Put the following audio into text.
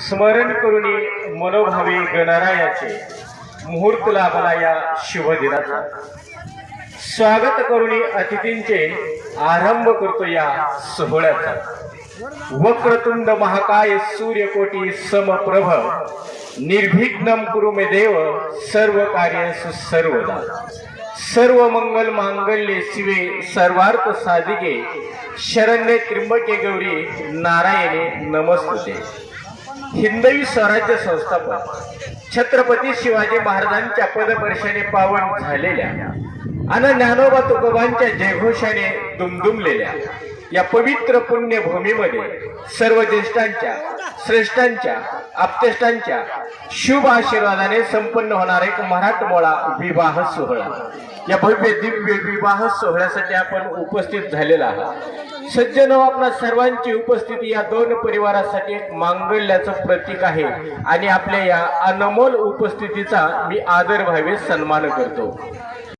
स्मरण करून मनोभावी गणरायाचे. मुहूर्त लाभला या शिवदिनाचा. स्वागत करून अतिथींचे. आरंभ करतो या सोहळ्याचा. वक्रतुंड महाकाय सूर्यकोटी समप्रभ. निर्विघ्नम कुरु मे देव सर्व कार्य सर्वदा सर्व मंगल मांगल्ये शिवे सर्वार्थ साधिके. शरण्य त्रिंबके गौरी नारायणे नमस्तुते. हिंदवी स्वराज्य संस्थापक छत्रपती शिवाजी महाराजांच्या पदपर्शाने पावन झालेल्या आणि ज्ञानोबा तुकोबांच्या जयघोषाने दुमदुमलेल्या या पवित्र पुण्यभूमीमध्ये सर्व ज्येष्ठांच्या श्रेष्ठांच्या आप्तेष्टांच्या शुभ आशीर्वादाने संपन्न होणारा एक मराठमोळा विवाह सोहळा. या भव्य दिव्य विवाह सोहळ्यासाठी आपण उपस्थित झालेला आहात. सज्जन आपल्या सर्वांची उपस्थिती या दोन परिवारासाठी एक मांगल्याचं प्रतीक आहे आणि आपल्या या अनमोल उपस्थितीचा मी आदर भावे सन्मान करतो.